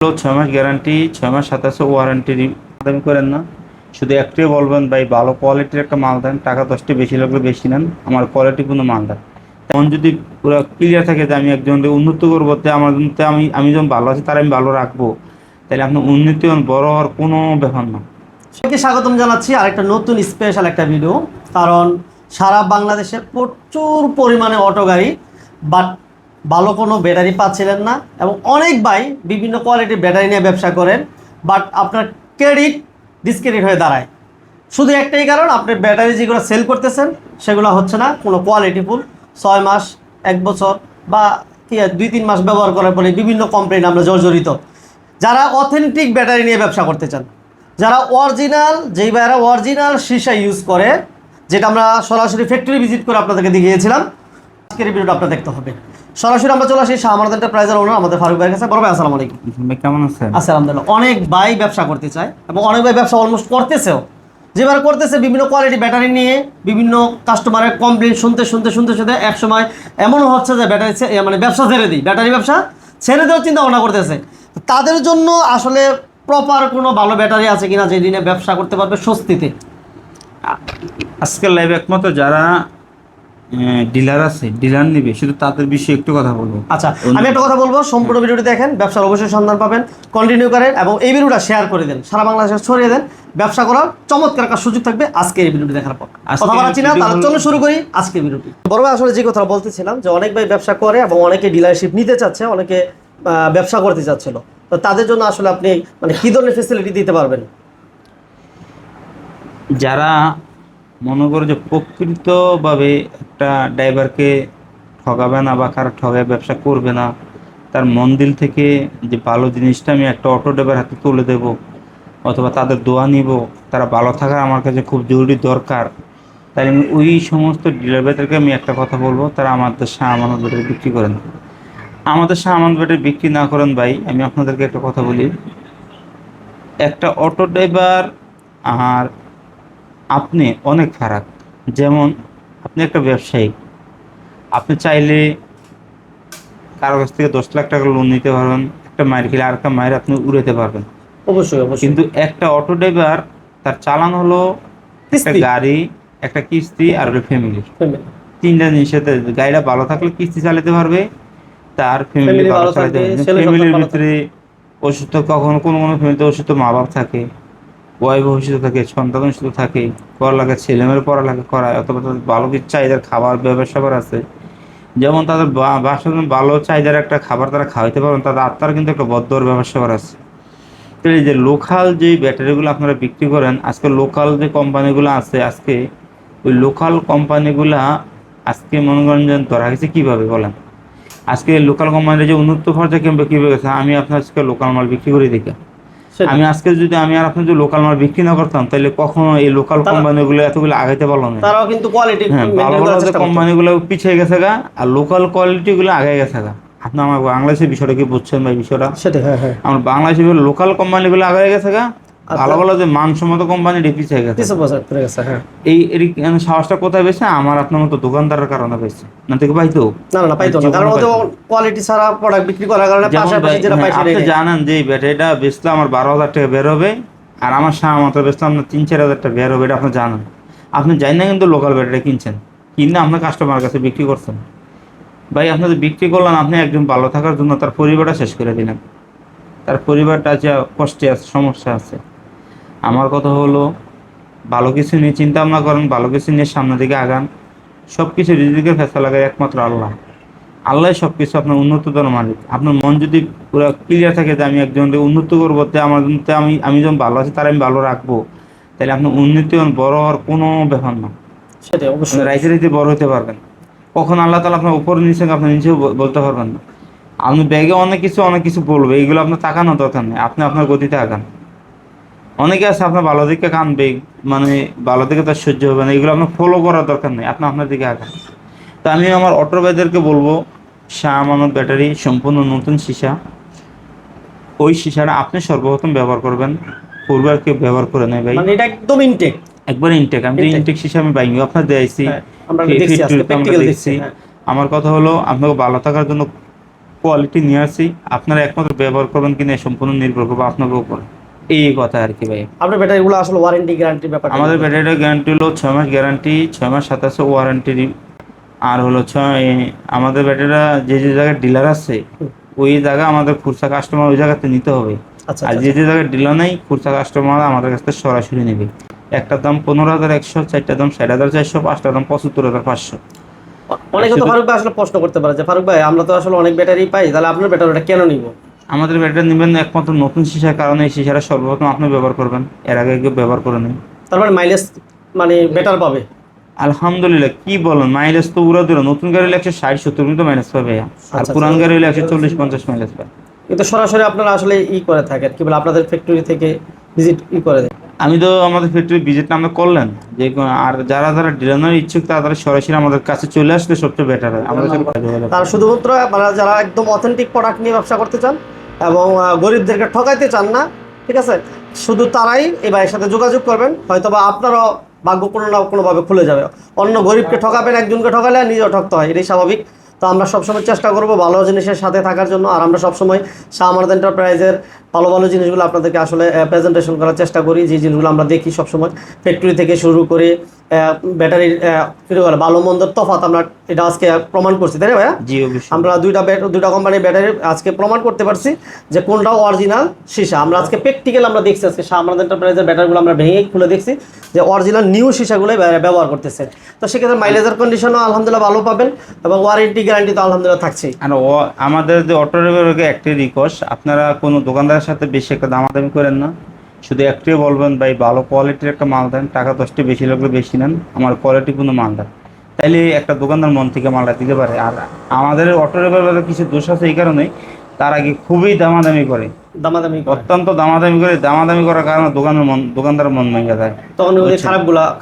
হলো ছয় মাস গ্যারান্টি ছয় মাস সাতাশে ওয়ারেন্টি দামি করেন না। শুধু একটাই বলবেন, ভাই, ভালো কোয়ালিটির একটা মাল দেন, টাকা দশটি বেশি লাগলে বেশি নেন, আমার কোয়ালিটি কোনো মাল দেন। তেমন যদি পুরো ক্লিয়ার থাকে যে আমি একজনকে উন্নত করব, তে আমার আমি আমি যখন ভালো আছি, তার আমি ভালো রাখব। তাহলে আপনার উন্নতি বড় হওয়ার কোনো ব্যাপার না। সবাইকে স্বাগতম জানাচ্ছি আরেকটা নতুন স্পেশাল একটা ভিডিও কারণ সারা বাংলাদেশে প্রচুর পরিমাণে অটো গাড়ি বাট ভালো কোনো ব্যাটারি পাচ্ছিলেন না এবং অনেক ভাই বিভিন্ন কোয়ালিটির ব্যাটারি নিয়ে ব্যবসা করেন বাট আপনার ক্রেডিট ডিসক্রেডিট হয়ে দাঁড়ায়। শুধু একটাই কারণ, আপনি ব্যাটারি যেগুলো সেল করতেছেন, সেগুলো হচ্ছে না কোনো কোয়ালিটিফুল ছয় মাস, এক বছর বা কি দুই তিন মাস ব্যবহার করার পরে বিভিন্ন কমপ্লেন আমরা জর্জরিত। যারা অথেন্টিক ব্যাটারি নিয়ে ব্যবসা করতে চান, যারা অরিজিনাল যেই ভাইয়েরা অরিজিনাল সীসা ইউজ করে, যেটা আমরা সরাসরি ফ্যাক্টরি ভিজিট করে আপনাদেরকে দেখিয়েছিলাম, আজকের ভিডিওটা আপনার দেখতে হবে। সরাসরি আমরা চলে আসি আমাদের এন্টারপ্রাইজের ওনার আমাদের ফারুক ভাইয়ের কাছে। বড় ভাই আসসালামু আলাইকুম। ভাই কেমন আছেন? আলহামদুলিল্লাহ অনেক ভাই ব্যবসা করতে চায় এবং অনেক ভাই ব্যবসা অলমোস্ট করতেছেও। যেবার করতেছে বিভিন্ন কোয়ালিটি ব্যাটারি নিয়ে বিভিন্ন কাস্টমারের কমপ্লেন শুনতে শুনতে শুনতে শুনতে এক সময় এমনও হচ্ছে যে ব্যাটারি মানে ব্যবসা ছেড়ে দিই ব্যাটারি ব্যবসা ছেড়ে দেওয়ার চিন্তা ভাবনা করতেছে। তাদের জন্য আসলে প্রপার কোনো ভালো ব্যাটারি আছে কিনা যে দিনে ব্যবসা করতে পারবে স্বস্তিতে? আজকের লাইভ একমাত্র যারা ডিলার আছে ডিলার নিবে শুধু তাদের বিষয়ে একটু কথা বলব। আচ্ছা আমি একটা কথা বলব সম্পূর্ণ ভিডিওটি দেখেন ব্যবসার অবশ্যই সন্ধান পাবেন কন্টিনিউ করেন এবং এই ভিডিওটা শেয়ার করে দেন সারা বাংলাদেশে ছড়িয়ে দেন ব্যবসা করার চমৎকার একটা সুযোগ থাকবে আজকে এই ভিডিওটি দেখার পর। কথা বলাচ্ছি না ভিডিও তাহলে হলো- চলো শুরু করি আজকের ভিডিওটি। বড় ভাই আসলে যে কথা বলতেছিলাম যে অনেক ভাই ব্যবসা করে এবং অনেকে ডিলারশিপ নিতে চাচ্ছে অনেকে ব্যবসা করতে চাচ্ছিল। তো তাদের জন্য আসলে আপনি মানে কি ধরনের ফেসিলিটি দিতে পারবেন? যারা মনে করো যে প্রকৃতভাবে একটা ড্রাইভারকে ঠগাবে না বা কারও ঠগায় ব্যবসা করবে না, তার মন দিল থেকে যে ভালো জিনিসটা আমি একটা অটো ড্রাইভার হাতে তুলে দেব, অথবা তাদের দোয়া নিব, তারা ভালো থাকা আমার কাছে খুব জরুরি দরকার। তাই আমি ওই সমস্ত ডিলারদেরকে আমি একটা কথা বলব, তারা আমাদের শাহ আমানত ব্যাটারি বিক্রি করেন। আমাদের শাহ ব্যাটারি বিক্রি না করেন ভাই, আমি আপনাদেরকে একটা কথা বলি। একটা অটো ড্রাইভার আর আপনি অনেক ফারাক যেমন আপনি একটা ব্যবসায়ী। আপনি চাইলে কারও কাছ থেকে দশ লাখ টাকা লোন নিতে পারবেন একটা মায়ের খেলে আর একটা মায়ের আপনি উড়াতে পারবেন। অবশ্যই অবশ্যই। কিন্তু একটা অটো ড্রাইভার তার চালান হলো একটা গাড়ি একটা কিস্তি আর একটা ফ্যামিলি। তিনটা জিনিসের গাড়িটা ভালো থাকলে কিস্তি চালাতে পারবে তার ফ্যামিলি ভালো চালাতে পারবে। ফ্যামিলির ভিতরে অসুস্থ কখনো কোনো কোনো ফ্যামিলিতে অসুস্থ মা বাপ থাকে। ওয়াইফ অসুস্থ থাকে সন্তান অসুস্থ থাকে, পড়ালেখা, ছেলেমেয়ের পড়ালেখা করায়, অথবা তাদের ভালো কিছু চাহিদার খাবার, ব্যবসা করা আছে। যেমন তাদের বাসার ভালো চাহিদার একটা খাবার তারা খাওয়াইতে পারবেন, তাদের আত্মার কিন্তু একটা বদ্ধর ব্যবসা করা আছে। তো এই যে লোকাল যে ব্যাটারিগুলো আপনারা বিক্রি করেন, আজকে লোকাল যে কোম্পানিগুলো আছে, আজকে ওই লোকাল কোম্পানিগুলা আজকে মনে যে ধরা গেছে কীভাবে বলেন? আজকে লোকাল কোম্পানির যে উন্নত পর্যায়ে কিংবা কীভাবে গেছে আমি আপনার আজকে লোকাল মাল বিক্রি করে সেটাই। আমি আজকে যদি আমি আর আপনি যদি লোকাল মাল বিক্রি না করতাম তাহলে কখনো এই লোকাল কোম্পানি কোম্পানিগুলো এতগুলো আগাইতে পারল না। তারাও কিন্তু কোয়ালিটি ভালো ভালো কোম্পানিগুলো পিছিয়ে গেছে গা আর লোকাল কোয়ালিটিগুলো আগে গেছে গা। আপনি আমার বাংলাদেশের বিষয়টা কি বুঝছেন ভাই বিষয়টা? সেটাই হ্যাঁ হ্যাঁ। আমার বাংলাদেশের লোকাল কোম্পানিগুলো আগে গেছে গা আচ্ছা। ভালো ভালো যে মানসম্মত কোম্পানি পিছিয়ে গেছে। হ্যাঁ। এই সাহসটা কোথায় পেয়েছে আমার আপনার মতো দোকানদারের কারণে পেয়েছে না থেকে ভাই তো না না পাইতো না। কারণ ওদের কোয়ালিটি ছাড়া প্রোডাক্ট বিক্রি করার কারণে পাশাপাশি যেটা হ্যাঁ, পাইছে আপনি জানেন যে এই ব্যাটারিটা বেচলে আমার বারো হাজার টাকা বের হবে আর আমার বেচলে আপনার তিন চার হাজার টাকা বের হবে এটা আপনি জানেন। আপনি জানেন না কিন্তু লোকাল ব্যাটারি কিনছেন। কিনে আপনার কাস্টমার কাছে বিক্রি করছেন। ভাই আপনি তো বিক্রি করলেন আপনি একজন ভালো থাকার জন্য তার পরিবারটা শেষ করে দিলেন। তার পরিবারটা যা কষ্টে আছে সমস্যা আছে। আমার কথা হলো ভালো কিছু নিয়ে চিন্তা ভাবনা করেন ভালো কিছু নিয়ে সামনের দিকে আগান। সব কিছু রিজিকের ফেসলা লাগায় একমাত্র আল্লাহ। আল্লাহ সব কিছু আপনার উন্নততর মালিক। আপনার মন যদি পুরো ক্লিয়ার থাকে যে আমি একজনকে উন্নত করব তে আমার তে আমি আমি যখন ভালো আছি তার আমি ভালো রাখব তাহলে আপনার উন্নতি বড় হওয়ার কোনো ব্যাপার না। সেটাই অবশ্যই। রাইতে রাইতে বড় হতে পারবেন। কখন আল্লাহ তালা আপনার উপর নিচে আপনার নিচেও বলতে পারবেন না। আপনি ব্যাগে অনেক কিছু অনেক কিছু বলবে এইগুলো আপনার তাকানো দরকার নেই। আপনি আপনার গতিতে আগান। অনেকে আছে আপনার ভালো দিকে কানবে মানে ভালো দিকে তার সহ্য হবে না এগুলো আপনার ফলো করার দরকার নেই আপনি আপনার দিকে আগান। তো আমি আমার অটো ভাইদেরকে বলব শাহ আমানত ব্যাটারি সম্পূর্ণ নতুন সীসা। ওই সীসাটা আপনি সর্বপ্রথম ব্যবহার করবেন পূর্বে আর কেউ ব্যবহার করে নেয় ভাই। মানে এটা একদম ইনটেক একবার ইনটেক আমি। ইনটেক সীসা আমি বাইঙ্গি আপনার দিয়েছি আমরা দেখছি আমরা হ্যাঁ। আমার কথা হলো আপনাকে ভালো থাকার জন্য কোয়ালিটি নিয়ে আসি আপনারা একমাত্র ব্যবহার করবেন কিনা সম্পূর্ণ নির্ভর করব আপনাদের উপর। এই কথা আর কি ভাই। আপনার ব্যাটারিগুলো আসলে ওয়ারেন্টি গ্যারান্টির ব্যাপার আমাদের ব্যাটারিটার গ্যারান্টি হলো ছয় মাস গ্যারান্টি ছয় মাস সাতাশে ওয়ারেন্টি আর হলো ছয় আমাদের ব্যাটারিটা যে যে জায়গায় ডিলার আছে ওই জায়গা আমাদের খুচরা কাস্টমার ওই জায়গাতে নিতে হবে। আচ্ছা আর আচ্ছা, যে যে জায়গায় ডিলার নেই খুচরা কাস্টমার আমাদের কাছ থেকে সরাসরি নেবে। একটার দাম পনেরো হাজার একশো চারটার দাম ষাট হাজার চারশো পাঁচটার দাম পঁচাত্তর হাজার পাঁচশো। অনেকে তো ফারুক ভাই আসলে প্রশ্ন করতে পারে যে ফারুক ভাই আমরা তো আসলে অনেক ব্যাটারি পাই তাহলে আপনার ব্যাটারিটা কেন নিব? আমাদের ব্যাটারি নেবেন একমাত্র নতুন সিসার কারণে এই সিসাটা সর্বপ্রথম আপনি ব্যবহার করবেন। এর আগে কেউ ব্যবহার করে নেন তার মানে মাইলেজ মানে বেটার পাবে। আলহামদুলিল্লাহ কি বলেন? মাইলেজ তো উড়া দিল নতুন গাড়ি হলে একশো ষাট সত্তর কিন্তু মাইলেজ পাবে আর আচ্ছা, পুরান গাড়ি হলে একশো চল্লিশ পঞ্চাশ মাইলেজ পাবে। কিন্তু সরাসরি আপনারা আসলে ই করে থাকেন কি বলে আপনাদের ফ্যাক্টরি থেকে ভিজিট ই করে দেন। আমি তো আমাদের ফ্যাক্টরি ভিজিট আমরা করলেন। যে আর যারা যারা ডিলানোর ইচ্ছুক তারা তারা সরাসরি আমাদের কাছে চলে আসলে সবচেয়ে বেটার হয়। আমাদের। তারা শুধুমাত্র যারা একদম অথেন্টিক প্রোডাক্ট নিয়ে ব্যবসা করতে চান এবং গরিবদেরকে ঠকাইতে চান না, ঠিক আছে? শুধু তারাই এই ভাইয়ের সাথে যোগাযোগ করবেন হয়তো বা আপনারও ভাগ্য কোনো না কোনোভাবে খুলে যাবে। অন্য গরিবকে ঠকাবেন, একজনকে ঠকালে আর নিজেও ঠকতে হয়, এটাই স্বাভাবিক। তো আমরা সবসময় চেষ্টা করব ভালো জিনিসের সাথে থাকার জন্য, আর আমরা সবসময় শাহ আমার এন্টারপ্রাইজের ভালো ভালো জিনিসগুলো আপনাদেরকে আসলে প্রেজেন্টেশন করার চেষ্টা করি। যে জিনিসগুলো আমরা দেখি সবসময়। ফ্যাক্টরি থেকে শুরু করে ব্যাটারির কী বলে ভালো মন্দর তফাৎ আমরা এটা আজকে প্রমাণ করছি। তাই না ভাইয়া? জি আমরা দুইটা দুইটা কোম্পানির ব্যাটারি আজকে প্রমাণ করতে পারছি যে কোনটা অরিজিনাল সীসা। আমরা আজকে প্র্যাকটিক্যাল আমরা দেখছি আজকে শাহমাদ এন্টারপ্রাইজের ব্যাটারিগুলো আমরা ভেঙে খুলে দেখছি যে অরিজিনাল নিউ সীসাগুলোই ব্যা- ব্যবহার করতেছে। তো সেক্ষেত্রে মাইলেজের কন্ডিশনও আলহামদুলিল্লাহ ভালো পাবেন এবং ওয়ারেন্টি গ্যারান্টি তো আলহামদুলিল্লাহ থাকছেই। আর ও আমাদের যে অটো ড্রাইভারকে একটাই রিকোয়েস্ট আপনারা কোনো দোকানদারের সাথে বেশি একটা দামাদামি করেন না। শুধু একটাই বলবেন ভাই ভালো কোয়ালিটির একটা মাল দেন টাকা দশটি বেশি লাগলে বেশি নেন আমার কোয়ালিটি কোনো মাল দেন। তাইলে একটা দোকানদার মন থেকে মালটা দিতে পারে। আর আমাদের অটো ড্রাইভারের কিছু দোষ আছে এই কারণে তার আগে খুবই দামাদামি করে। দামাদামি অত্যন্ত দামাদামি করে। দামাদামি করার কারণে দোকানের মন দোকানদার মন ভেঙে যায়। তখন ওই বুঝছি।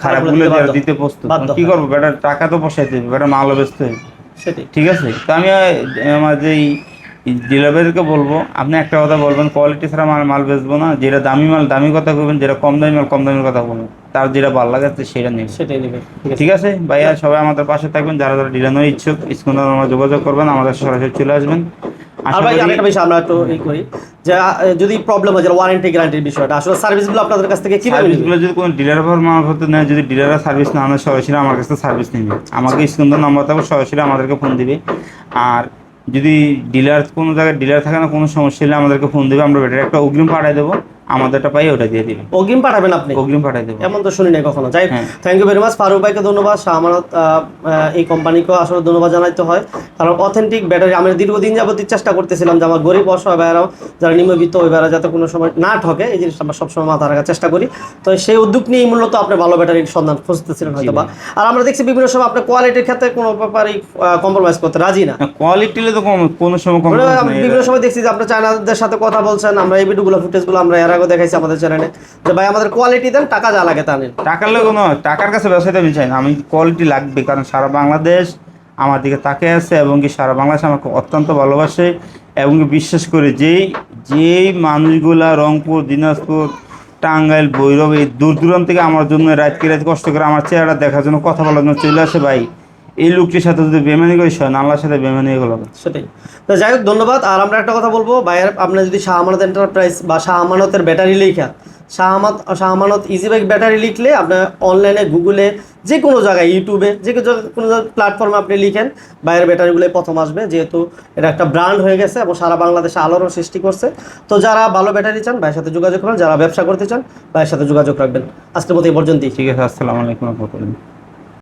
খারাপগুলো দিতে যারা দিতে প্রস্তুত। কি করব? বেটার টাকা তো বসাইতে হবে বেটার মালও হবে। সেটাই। ঠিক আছে? তো আমি আমার যেই ডিলারদেরকে বলব আপনি একটা কথা বলবেন কোয়ালিটি ছাড়া মাল মাল বেচবো না যেটা দামি মাল দামি কথা বলবেন যেটা কম দামি মাল কম দামি কথা বলবেন তার যেটা ভালো লাগে সেটা নেবে। সেটাই নেবে। ঠিক আছে? ভাইয়া সবাই আমাদের পাশে থাকবেন যারা যারা ডিলার নয় ইচ্ছুক স্কুলে আমরা যোগাযোগ করবেন আমাদের সরাসরি চলে আসবেন। আর ভাই আরেকটা বিষয় আমরা একটু ই করি যে যদি প্রবলেম হয় ওয়ারেন্টি গ্যারান্টির বিষয়টা আসলে সার্ভিসগুলো আপনাদের কাছ থেকে কীভাবে সার্ভিসগুলো যদি কোনো ডিলার ভার মারফত নেয় যদি ডিলাররা সার্ভিস না আনে সরাসরি আমার কাছে সার্ভিস নেবে। আমাকে নাম্বার থাকবে সরাসরি আমাদেরকে ফোন দিবে। আর যদি ডিলার কোনো জায়গায় ডিলার থাকে না, কোনো সমস্যা হলে আমাদেরকে ফোন দেবে, আমরা ব্যাটারি একটা অগ্রিম পাঠিয়ে দেবো। আমাদেরটা পাই ওটা দিয়ে দিবে অগ্রিম পাঠাবেন আপনি? অগ্রিম পাঠিয়ে দেবো। এমন তো শুনি নাই কখনো। যাই। Thank you very much Faruk ভাইকে ধন্যবাদ। শাহ আমানত আহ, আহ, এই কোম্পানিকেও আসলে ধন্যবাদ জানাইতে হয়। কারণ অথেন্টিক ব্যাটারি আমি দীর্ঘদিন যাবতীয় চেষ্টা করতেছিলাম যে আমার গরিব অসহায় ভাইয়ারাও যারা নিম্নবিত্ত ওই ভাইয়ারা যাতে কোনো সময় না ঠকে এই জিনিসটা আমরা সবসময় মাথা রাখার চেষ্টা করি। তো সেই উদ্যোগ নিয়েই মূলত আপনি ভালো ব্যাটারির সন্ধান খুঁজতেছিলেন হয়তো বা আর আমরা দেখছি বিভিন্ন সময় আপনি কোয়ালিটির ক্ষেত্রে কোনো ব্যাপারেই কম্প্রোমাইজ করতে রাজি না। কোয়ালিটি তো কোনো সময় আমি বিভিন্ন সময় দেখছি যে আপনি চায়নাদের সাথে কথা বলছেন আমরা এই ভিডিওগুলো ফুটেজগুলো আমরা এর আগে দেখাইছি আমাদের চ্যানেলে যে ভাই, আমাদের কোয়ালিটি দেন, টাকা যা লাগে তা নেন। টাকার লোক কোনো টাকার কাছে ব্যবসাতে আমি চাই না, আমি কোয়ালিটি লাগবে, কারণ সারা বাংলাদেশ আমার দিকে তাকিয়ে আছে এবং কি সারা বাংলাদেশ আমাকে অত্যন্ত ভালোবাসে এবং বিশ্বাস করে যেই যেই মানুষগুলা রংপুর, দিনাজপুর, টাঙ্গাইল, ভৈরব, এই দূর দূরান্ত থেকে আমার জন্য রাত কি রাত কষ্ট করে আমার চেহারা দেখার জন্য কথা বলার জন্য চলে আসে ভাই। এই লোকটির সাথে যদি বেমানি করিস আল্লাহর সাথে বেমানি এগুলো সেটাই। তো যাই হোক ধন্যবাদ। আর আমরা একটা কথা বলব ভাইয়ের আপনি যদি শাহ আমানত এন্টারপ্রাইজ বা শাহ আমানতের ব্যাটারি লেখা Shah Amanat Shah Amanat easy bike battery লিখলে আপনার অনলাইনে গুগলে যে কোনো জায়গায় ইউটিউবে যে কোনো জায়গায়- কোনো প্ল্যাটফর্মে আপনি লিখেন বাইরের ব্যাটারিগুলোই প্রথম আসবে যেহেতু এটা একটা ব্র্যান্ড হয়ে গেছে এবং সারা বাংলাদেশে আলোরও সৃষ্টি করছে। তো যারা ভালো ব্যাটারি চান ভাইয়ের সাথে যোগাযোগ করেন যারা ব্যবসা করতে চান ভাইয়ের সাথে যোগাযোগ রাখবেন। আজকের মতো এই পর্যন্তই। ঠিক আছে আসসালামু আলাইকুম রহমতুল্লাহ।